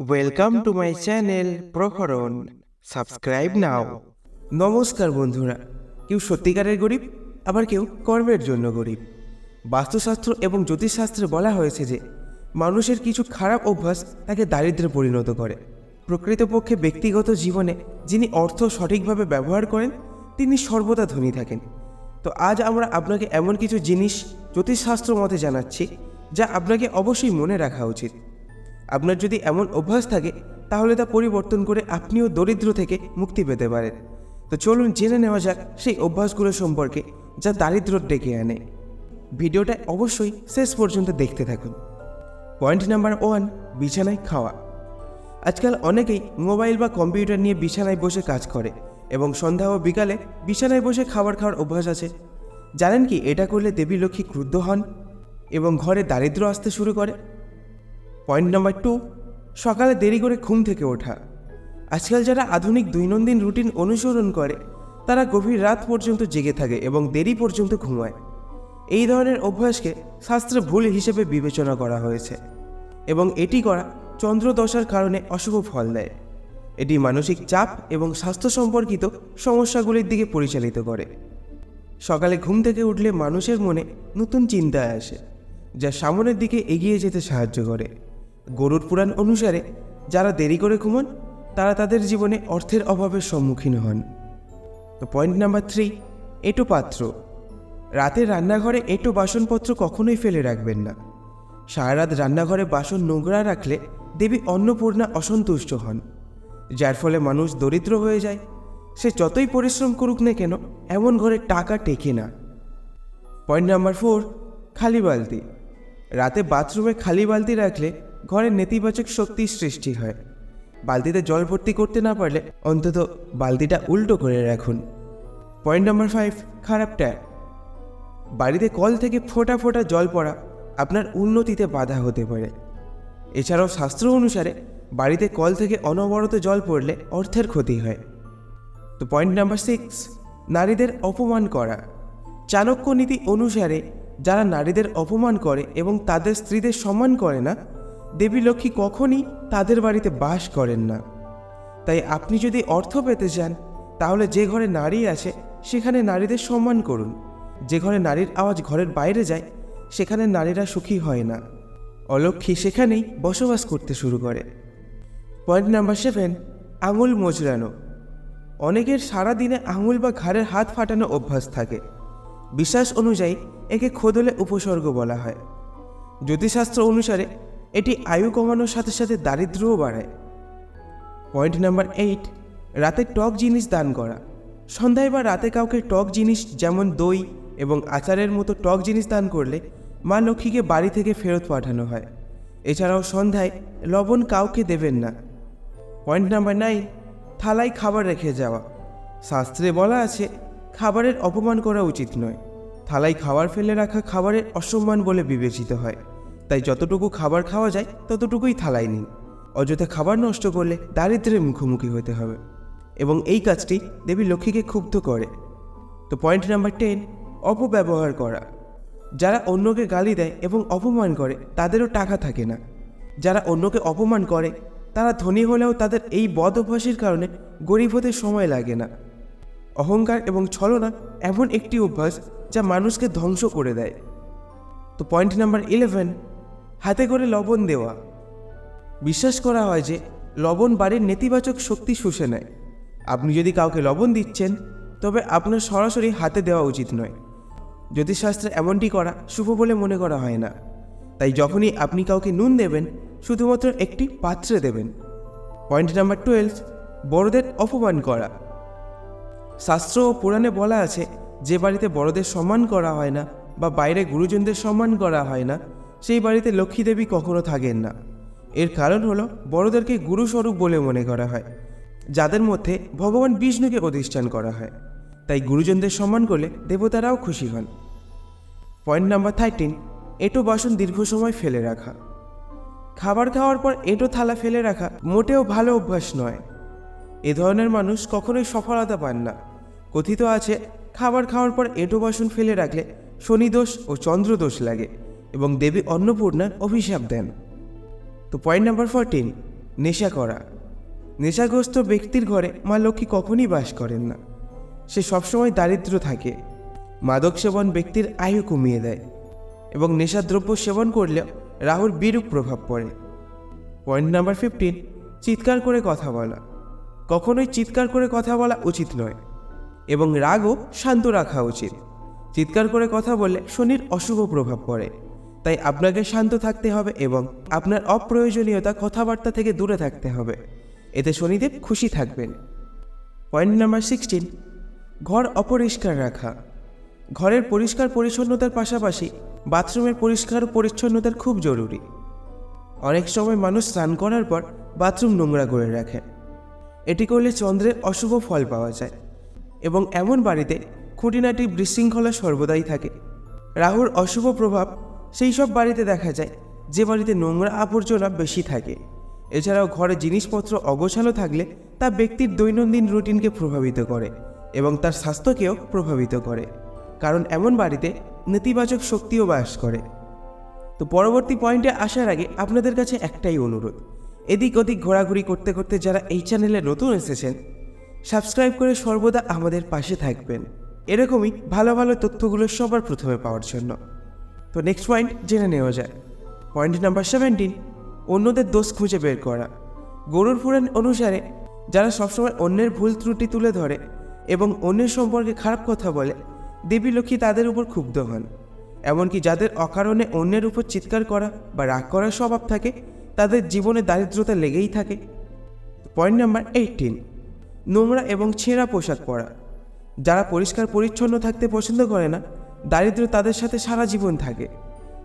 Welcome to my channel প্রহরণ subscribe now নমস্কার বন্ধুরা। কেউ সত্যিকারের গরিব, আবার কেউ কর্মের জন্য গরিব। বাস্তুশাস্ত্র এবং জ্যোতিষশাস্ত্রে বলা হয়েছে যে, মানুষের কিছু খারাপ অভ্যাস তাকে দারিদ্র্যে পরিণত করে। প্রকৃতপক্ষে ব্যক্তিগত জীবনে যিনি অর্থ সঠিকভাবে ব্যবহার করেন, তিনি সর্বদা ধনী থাকেন। তো আজ আমরা আপনাকে এমন কিছু জিনিস জ্যোতিষশাস্ত্র মতে জানাচ্ছি, যা আপনাকে অবশ্যই মনে রাখা উচিত। আপনার যদি এমন অভ্যাস থাকে, তাহলে তা পরিবর্তন করে আপনিও দরিদ্র থেকে মুক্তি পেতে পারেন। তো চলুন জেনে নেওয়া যাক সেই অভ্যাসগুলো সম্পর্কে, যা দারিদ্র ডেকে আনে। ভিডিওটা অবশ্যই শেষ পর্যন্ত দেখতে থাকুন। পয়েন্ট নাম্বার ওয়ান, বিছানায় খাওয়া। আজকাল অনেকেই মোবাইল বা কম্পিউটার নিয়ে বিছানায় বসে কাজ করে এবং সন্ধ্যা ও বিকালে বিছানায় বসে খাবার খাওয়ার অভ্যাস আছে। জানেন কি, এটা করলে দেবী লক্ষ্মী ক্রুদ্ধ হন এবং ঘরে দারিদ্র আসতে শুরু করে। পয়েন্ট নাম্বার টু, সকালে দেরি করে ঘুম থেকে ওঠা। আজকাল যারা আধুনিক দৈনন্দিন রুটিন অনুসরণ করে, তারা গভীর রাত পর্যন্ত জেগে থাকে এবং দেরি পর্যন্ত ঘুমায়। এই ধরনের অভ্যাসকে শাস্ত্রে ভুল হিসেবে বিবেচনা করা হয়েছে এবং এটি করা চন্দ্রদশার কারণে অশুভ ফল দেয়। এটি মানসিক চাপ এবং স্বাস্থ্য সম্পর্কিত সমস্যাগুলির দিকে পরিচালিত করে। সকালে ঘুম থেকে উঠলে মানুষের মনে নতুন চিন্তায় আসে, যা সামনের দিকে এগিয়ে যেতে সাহায্য করে। গরুর পুরাণ অনুসারে, যারা দেরি করে ঘুমান, তারা তাদের জীবনে অর্থের অভাবের সম্মুখীন হন। তো পয়েন্ট নাম্বার থ্রি এটো পাত্র। রাতে রান্নাঘরে এটো বাসনপত্র কখনোই ফেলে রাখবেন না। সারা রাত রান্নাঘরে বাসন নোংরা রাখলে দেবী অন্নপূর্ণা অসন্তুষ্ট হন। যার ফলে মানুষ দরিদ্র হয়ে যায়। সে যতই পরিশ্রম করুক না কেন, এমন ঘরে টাকা টেকে না। পয়েন্ট নাম্বার ফোর খালি বালতি। রাতে বাথরুমে খালি বালতি রাখলে ঘরে নেতিবাচক শক্তির সৃষ্টি হয়। বালতিতে জল ভর্তি করতে না পারলে অন্তত বালতিটা উল্টো করে রাখুন। পয়েন্ট নাম্বার ফাইভ, খারাপ ট্যাপ বাড়িতে কল থেকে ফোটা ফোটা জল পড়া আপনার উন্নতিতে বাধা হতে পারে। এছাড়াও শাস্ত্র অনুসারে বাড়িতে কল থেকে অনবরত জল পড়লে অর্থের ক্ষতি হয়। তো পয়েন্ট নাম্বার সিক্স, নারীদের অপমান করা। চাণক্য নীতি অনুসারে যারা নারীদের অপমান করে এবং তাদের স্ত্রীদের সম্মান করে না দেবী লক্ষ্মী কখনই তাদের বাড়িতে বাস করেন না। তাই আপনি যদি অর্থ পেতে চান, তাহলে যে ঘরে নারী আছে, সেখানে নারীদের সম্মান করুন। যে ঘরে নারীর আওয়াজ ঘরের বাইরে যায়, সেখানে নারীরা সুখী হয় না। অলক্ষী সেখানেই বসবাস করতে শুরু করে। পয়েন্ট নাম্বার সেভেন, আঙুল মোচড়ানো অনেকের সারা দিনে আঙুল বা ঘাড়ের হাত ফাটানো অভ্যাস থাকে। বিশ্বাস অনুযায়ী একে খোদলে উপসর্গ বলা হয়। জ্যোতিষশাস্ত্র অনুসারে এটি আয়ু কমানোর সাথে সাথে দারিদ্র্যও বাড়ায়। পয়েন্ট নাম্বার এইট রাতে টক জিনিস দান করা। সন্ধ্যায় বা রাতে কাউকে টক জিনিস যেমন দই এবং আচারের মতো টক জিনিস দান করলে মা লক্ষ্মীকে বাড়ি থেকে ফেরত পাঠানো হয়। এছাড়াও সন্ধ্যায় লবণ কাউকে দেবেন না। পয়েন্ট নাম্বার নাইন থালায় খাবার রেখে যাওয়া। শাস্ত্রে বলা আছে, খাবারের অপমান করা উচিত নয়। থালায় খাবার ফেলে রাখা খাবারের অসম্মান বলে বিবেচিত হয়। তাই যতটুকু খাবার খাওয়া যায়, ততটুকুই থালায় নিন। অযথা খাবার নষ্ট করলে দারিদ্র্যের মুখোমুখি হতে হবে। এবং এই কাজটি দেবী লক্ষ্মীকে ক্ষুব্ধ করে। তো পয়েন্ট নাম্বার টেন অপব্যবহার করা। যারা অন্যকে গালি দেয় এবং অপমান করে, তাদেরও টাকা থাকে না। যারা অন্যকে অপমান করে, তারা ধনী হলেও তাদের এই বদ অভ্যাসের কারণে গরিব হতে সময় লাগে না। অহংকার এবং ছলনা এমন একটি অভ্যাস যা মানুষকে ধ্বংস করে দেয়। তো পয়েন্ট নাম্বার ইলেভেন হাতে করে লবণ দেওয়া। বিশ্বাস করা হয় যে, লবণ বাড়ির নেতিবাচক শক্তি শুষে নেয়। আপনি যদি কাউকে লবণ দিচ্ছেন, তবে আপনার সরাসরি হাতে দেওয়া উচিত নয়। জ্যোতিষশাস্ত্রে এমনটি করা শুভ বলে মনে করা হয় না। তাই যখনই আপনি কাউকে নুন দেবেন, শুধুমাত্র একটি পাত্রে দেবেন। পয়েন্ট নাম্বার টুয়েলভ, বড়দের অপমান করা। শাস্ত্র ও পুরাণে বলা আছে, যে বাড়িতে বড়দের সম্মান করা হয় না বা বাইরে গুরুজনদের সম্মান করা হয় না সেই বাড়িতে লক্ষ্মী দেবী কখনো থাকেন না। এর কারণ হলো বড়দেরকে গুরুস্বরূপ বলে মনে করা হয়, যাদের মধ্যে ভগবান বিষ্ণুকে অধিষ্ঠান করা হয়। তাই গুরুজনদের সম্মান করলে দেবতারাও খুশি হন। পয়েন্ট নাম্বার থার্টিন এটো বাসন দীর্ঘ সময় ফেলে রাখা। খাবার খাওয়ার পর এটো থালা ফেলে রাখা মোটেও ভালো অভ্যাস নয়। এ ধরনের মানুষ কখনোই সফলতা পান না। কথিত আছে, খাবার খাওয়ার পর এটো বাসন ফেলে রাখলে শনিদোষ ও চন্দ্রদোষ লাগে। এবং দেবী অন্নপূর্ণার অভিশাপ দেন। তো পয়েন্ট নাম্বার ফোরটিন নেশা করা। নেশাগ্রস্ত ব্যক্তির ঘরে মা লক্ষ্মী কখনই বাস করেন না। সে সবসময় দারিদ্র থাকে, মাদক সেবন ব্যক্তির আয়ু কমিয়ে দেয় এবং নেশাদ্রব্য সেবন করলে রাহুর বিরূপ প্রভাব পড়ে। পয়েন্ট নাম্বার ফিফটিন চিৎকার করে কথা বলা। কখনোই চিৎকার করে কথা বলা উচিত নয় এবং রাগও শান্ত রাখা উচিত। চিৎকার করে কথা বললে শনির অশুভ প্রভাব পড়ে। তাই আপনাকে শান্ত থাকতে হবে এবং আপনার অপ্রয়োজনীয়তা কথাবার্তা থেকে দূরে থাকতে হবে। এতে শনিদেব খুশি থাকবেন। পয়েন্ট নাম্বার সিক্সটিন, ঘর অপরিষ্কার রাখা। ঘরের পরিষ্কার পরিচ্ছন্নতার পাশাপাশি বাথরুমের পরিষ্কার পরিচ্ছন্নতার খুব জরুরি। অনেক সময় মানুষ স্নান করার পর বাথরুম নোংরা করে রাখে। এটি করলে চন্দ্রের অশুভ ফল পাওয়া যায় এবং এমন বাড়িতে খুঁটিনাটি বিশৃঙ্খলা সর্বদাই থাকে। রাহুর অশুভ প্রভাব সেই সব বাড়িতে দেখা যায়, যে বাড়িতে নোংরা আবর্জনা বেশি থাকে। এছাড়াও ঘরে জিনিসপত্র অগোছালো থাকলে তা ব্যক্তির দৈনন্দিন রুটিনকে প্রভাবিত করে এবং তার স্বাস্থ্যকেও প্রভাবিত করে, কারণ এমন বাড়িতে নেতিবাচক শক্তিও বাস করে। তো পরবর্তী পয়েন্টে আসার আগে আপনাদের কাছে একটাই অনুরোধ, এদিক ওদিক ঘোরাঘুরি করতে করতে যারা এই চ্যানেলে নতুন এসেছেন, সাবস্ক্রাইব করে সর্বদা আমাদের পাশে থাকবেন। এরকমই ভালো ভালো তথ্যগুলো সবার প্রথমে পাওয়ার জন্য। তো নেক্সট পয়েন্ট জেনে নেওয়া যায় পয়েন্ট নাম্বার সেভেন্টিন অন্যদের দোষ খুঁজে বের করা। গরুর পুরাণ অনুসারে যারা সবসময় অন্যের ভুল ত্রুটি তুলে ধরে এবং অন্যের সম্পর্কে খারাপ কথা বলে, দেবী লক্ষ্মী তাদের উপর ক্ষুব্ধ হন। এমনকি যাদের অকারণে অন্যের উপর চিৎকার করা বা রাগ করার স্বভাব থাকে, তাদের জীবনে দারিদ্রতা লেগেই থাকে। পয়েন্ট নাম্বার এইটিন নোংরা এবং ছেঁড়া পোশাক পরা। যারা পরিষ্কার পরিচ্ছন্ন থাকতে পছন্দ করে না দারিদ্র তাদের সাথে সারা জীবন থাকে।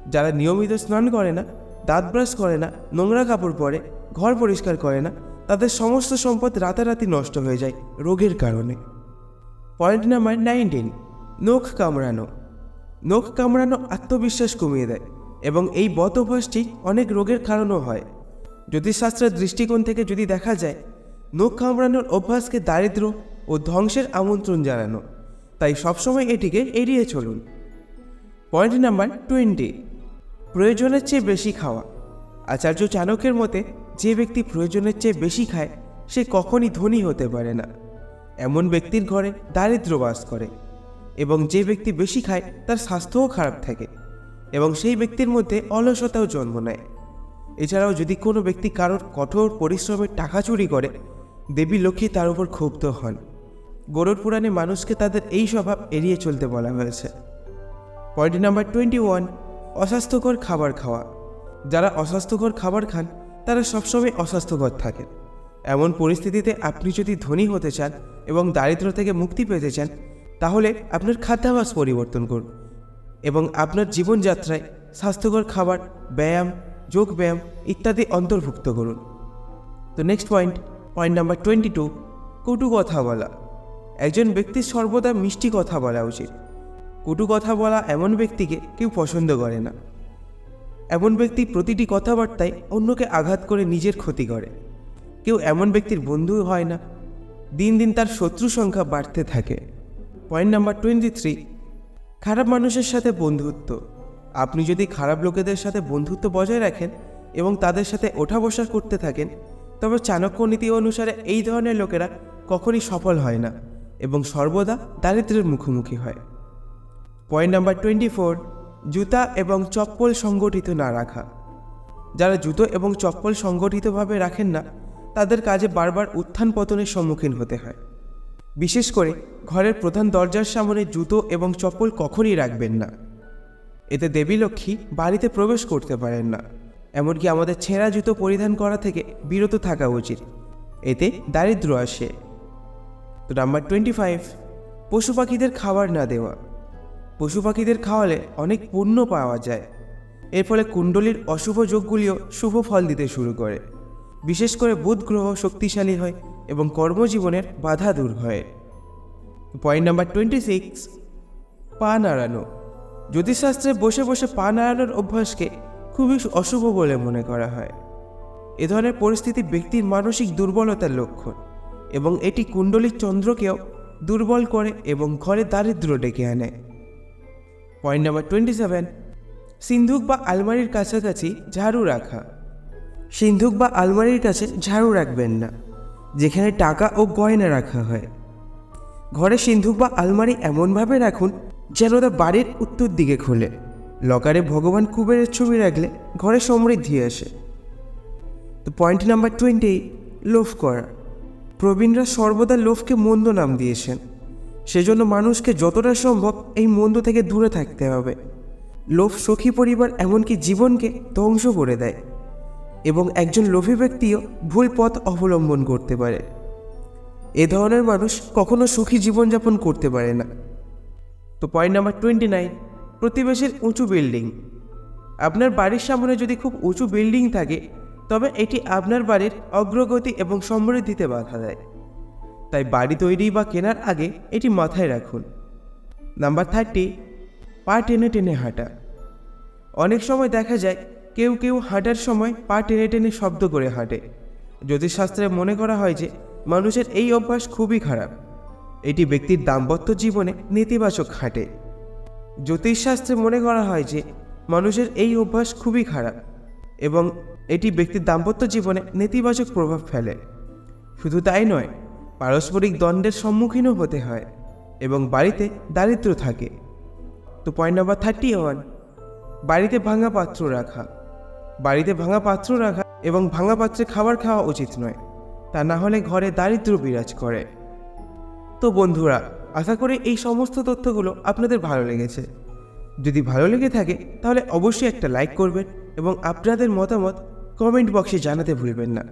যারা নিয়মিত স্নান করে না, দাঁত ব্রাশ করে না, নোংরা কাপড় পরে, ঘর পরিষ্কার করে না, তাদের সমস্ত সম্পদ রাতারাতি নষ্ট হয়ে যায় রোগের কারণে। পয়েন্ট নাম্বার নাইনটিন, নখ কামড়ানো। নখ কামড়ানো আত্মবিশ্বাস কমিয়ে দেয় এবং এই বদ অভ্যাসটি অনেক রোগের কারণও হয়। জ্যোতিষশাস্ত্রের দৃষ্টিকোণ থেকে যদি দেখা যায়, নখ কামড়ানোর অভ্যাসকে দারিদ্র ও ধ্বংসের আমন্ত্রণ জানানো। তাই সবসময় এটিকে এড়িয়ে চলুন। পয়েন্ট নাম্বার টোয়েন্টি, প্রয়োজনের চেয়ে বেশি খাওয়া। আচার্য চাণক্যের মতে, যে ব্যক্তি প্রয়োজনের চেয়ে বেশি খায়, সে কখনই ধনী হতে পারে না। এমন ব্যক্তির ঘরে দারিদ্র বাস করে এবং যে ব্যক্তি বেশি খায়, তার স্বাস্থ্যও খারাপ থাকে এবং সেই ব্যক্তির মধ্যে অলসতাও জন্ম নেয়। এছাড়াও যদি কোনো ব্যক্তি কারোর কঠোর পরিশ্রমের টাকা চুরি করে, দেবী লক্ষ্মী তার উপর ক্ষুব্ধ হন। গরুর পুরাণে মানুষকে তাদের এই স্বভাব এড়িয়ে চলতে বলা হয়েছে। পয়েন্ট নাম্বার টোয়েন্টি ওয়ান অস্বাস্থ্যকর খাবার খাওয়া। যারা অস্বাস্থ্যকর খাবার খান, তারা সবসময় অস্বাস্থ্যকর থাকেন। এমন পরিস্থিতিতে আপনি যদি ধনী হতে চান এবং দারিদ্র থেকে মুক্তি পেতে চান, তাহলে আপনার খাদ্যাভাস পরিবর্তন করুন এবং আপনার জীবনযাত্রায় স্বাস্থ্যকর খাবার, ব্যায়াম যোগ ব্যায়াম ইত্যাদি অন্তর্ভুক্ত করুন। তো next point point number twenty two কটু কথা বলা। একজন ব্যক্তির সর্বদা মিষ্টি কথা বলা উচিত। কটু কথা বলা এমন ব্যক্তিকে কেউ পছন্দ করে না। এমন ব্যক্তি প্রতিটি কথাবার্তায় অন্যকে আঘাত করে নিজের ক্ষতি করে। কেউ এমন ব্যক্তির বন্ধু হয় না। দিন দিন তার শত্রু সংখ্যা বাড়তে থাকে। পয়েন্ট নাম্বার টোয়েন্টি থ্রি, খারাপ মানুষের সাথে বন্ধুত্ব। আপনি যদি খারাপ লোকেদের সাথে বন্ধুত্ব বজায় রাখেন এবং তাদের সাথে ওঠা বসা করতে থাকেন, তবে চাণক্য নীতি অনুসারে এই ধরনের লোকেরা কখনই সফল হয় না। এবং সর্বদা দারিদ্র্যের মুখোমুখি হয়। পয়েন্ট নাম্বার টোয়েন্টি ফোর জুতা এবং চপ্পল সংগঠিত না রাখা। যারা জুতো এবং চপ্পল সংগঠিতভাবে রাখেন না, তাদের কাজে বারবার উত্থান পতনের সম্মুখীন হতে হয়। বিশেষ করে ঘরের প্রধান দরজার সামনে জুতো এবং চপ্পল কখনই রাখবেন না। এতে দেবী লক্ষ্মী বাড়িতে প্রবেশ করতে পারেন না। এমনকি আমাদের ছেঁড়া জুতো পরিধান করা থেকে বিরত থাকা উচিত। এতে দারিদ্র আসে। তো নাম্বার টোয়েন্টি ফাইভ পশু পাখিদের খাবার না দেওয়া। পশু পাখিদের খাওয়ালে অনেক পুণ্য পাওয়া যায়। এর ফলে কুণ্ডলীর অশুভ যোগগুলিও শুভ ফল দিতে শুরু করে। বিশেষ করে বুধ গ্রহ শক্তিশালী হয় এবং কর্মজীবনের বাধা দূর হয়। পয়েন্ট নাম্বার টোয়েন্টি সিক্স পা নাড়ানো। জ্যোতিষশাস্ত্রে বসে বসে পা নাড়ানোর অভ্যাসকে খুবই অশুভ বলে মনে করা হয়। এ ধরনের পরিস্থিতি ব্যক্তির মানসিক দুর্বলতার লক্ষণ। এবং এটি কুণ্ডলীর চন্দ্রকেও দুর্বল করে এবং ঘরে দারিদ্র ডেকে আনে। পয়েন্ট নাম্বার টোয়েন্টি সেভেন সিন্ধুক বা আলমারির কাছাকাছি ঝাড়ু রাখা। সিন্ধুক বা আলমারির কাছে ঝাড়ু রাখবেন না, যেখানে টাকা ও গয়না রাখা হয়। ঘরে সিন্ধুক বা আলমারি এমনভাবে রাখুন যেন তা বাড়ির উত্তর দিকে খোলে। লকারে ভগবান কুবেরের ছবি রাখলে ঘরে সমৃদ্ধি আসে। তো পয়েন্ট নাম্বার টোয়েন্টি লোভ করা। প্রবীণরা সর্বদা লোভকে মন্দ নাম দিয়েছেন। সেজন্য মানুষকে যতটা সম্ভব এই মন্দ থেকে দূরে থাকতে হবে। লোভ সখী পরিবার এমনকি জীবনকে ধ্বংস করে দেয় এবং একজন লোভী ব্যক্তিও ভুল পথ অবলম্বন করতে পারে। এ ধরনের মানুষ কখনো সুখী জীবনযাপন করতে পারে না। তো পয়েন্ট নাম্বার টোয়েন্টি নাইন প্রতিবেশীর উঁচু বিল্ডিং আপনার বাড়ির সামনে যদি খুব উঁচু বিল্ডিং থাকে তবে এটি আপনার বাড়ির অগ্রগতি এবং সমৃদ্ধিতে বাধা দেয়। তাই বাড়ি তৈরি বা কেনার আগে এটি মাথায় রাখুন। নাম্বার থার্টি, পা টেনে টেনে হাঁটা। অনেক সময় দেখা যায় কেউ কেউ হাঁটার সময় পা টেনে টেনে শব্দ করে হাঁটে। জ্যোতিষশাস্ত্রে মনে করা হয় যে, মানুষের এই অভ্যাস খুবই খারাপ। এটি ব্যক্তির দাম্পত্য জীবনে নেতিবাচক হাঁটে। জ্যোতিষশাস্ত্রে মনে করা হয় যে, মানুষের এই অভ্যাস খুবই খারাপ এবং এটি ব্যক্তির দাম্পত্য জীবনে নেতিবাচক প্রভাব ফেলে। শুধু তাই নয়, পারস্পরিক দ্বন্দ্বের সম্মুখীনও হতে হয় এবং বাড়িতে দারিদ্র থাকে। তো পয়েন্ট নাম্বার থার্টি ওয়ান বাড়িতে ভাঙা পাত্র রাখা। বাড়িতে ভাঙা পাত্র রাখা এবং ভাঙা পাত্রে খাবার খাওয়া উচিত নয়, তা না হলে ঘরে দারিদ্র বিরাজ করে। তো বন্ধুরা, আশা করি এই সমস্ত তথ্যগুলো আপনাদের ভালো লেগেছে। যদি ভালো লেগে থাকে, তাহলে অবশ্যই একটা লাইক করবেন এবং আপনাদের মতামত কমেন্ট বক্সে জানাতে ভুলবেন না।